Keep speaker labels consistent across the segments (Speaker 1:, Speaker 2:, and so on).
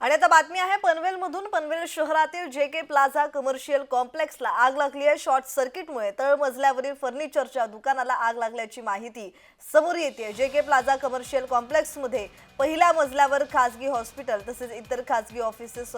Speaker 1: आणि आता बातमी आहे पनवेलमधून. पनवेल शहरातील जे के प्लाझा कमर्शियल कॉम्प्लेक्सला आग लागली आहे. शॉर्ट सर्किटमुळे तळमजल्यावरील फर्निचरच्या दुकानाला आग लागल्याची माहिती समोर येते जे के प्लाझा कमर्शियल कॉम्प्लेक्समध्ये पहिल्या मजल्यावर खासगी हॉस्पिटल तसेच इतर खासगी ऑफिसेस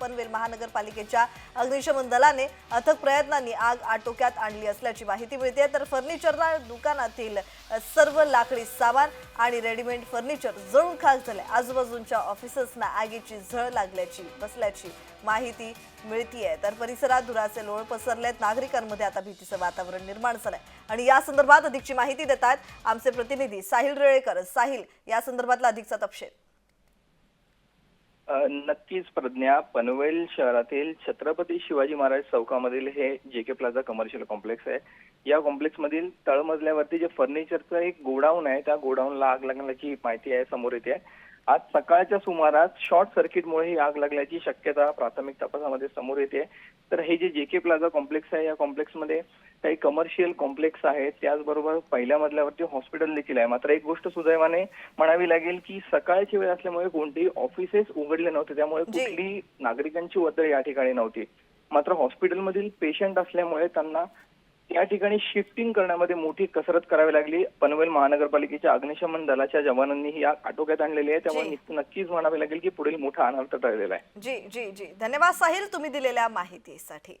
Speaker 1: पनवेल महानगरपालिकेच्या अग्निशमन दलाने अथक प्रयत्नांनी आग आटोक्यात आणली असल्याची माहिती मिळते तर फर्निचरला दुकानातील सर्व लाकडी सामान आणि रेडीमेड फर्निचर जळून खाक झाले. आजूबाजूंच्या ऑफिसर्सना आगीची झळ लागल्याची बसल्याची माहिती मिळतीये. तर परिसरात धुराचे लोळ पसरलेत. नागरिकांमध्ये आता भीतीचं वातावरण निर्माण झालंय. आणि या संदर्भात अधिकची माहिती देत आहेत आमचे प्रतिनिधी साहिल रेळेकर. साहिल या संदर्भातला अधिकचा तपशील.
Speaker 2: नक्कीच प्रज्ञा पनवेल शहरातील छत्रपती शिवाजी महाराज चौकामधील हे जे के प्लाझा कमर्शियल कॉम्प्लेक्स आहे. या कॉम्प्लेक्स मधील तळमजल्यावरती जे फर्निचरचं एक गोडाऊन आहे त्या गोडाऊनला आग लागण्याची माहिती आहे समोर येते. आज सकाळच्या सुमारास शॉर्ट सर्किटमुळे ही आग लागल्याची शक्यता प्राथमिक तपासामध्ये समोर येते. तर हे जे जे के प्लाझा कॉम्प्लेक्स आहे या कॉम्प्लेक्समध्ये काही कमर्शियल कॉम्प्लेक्स आहेत. त्याचबरोबर पहिल्या मजल्यावरती हॉस्पिटल देखील आहे. मात्र एक गोष्ट सुदैवाने म्हणावी लागेल की सकाळची वेळ असल्यामुळे कोणतेही ऑफिसेस उघडले नव्हते. त्यामुळे. कुठली नागरिकांची वर्दळ या ठिकाणी नव्हती. मात्र हॉस्पिटलमधील पेशंट असल्यामुळे त्यांना या ठिकाणी शिफ्टिंग करण्यामध्ये मोठी कसरत करावी लागली. पनवेल महानगरपालिकेच्या अग्निशमन दलाच्या जवानांनी ही आग आटोक्यात आणलेली आहे. त्यामुळे नक्कीच म्हणावे लागेल की पुढील मोठा अनर्थ टळलेला आहे.
Speaker 1: जी जी जी. धन्यवाद साहिल तुम्ही दिलेल्या माहितीसाठी.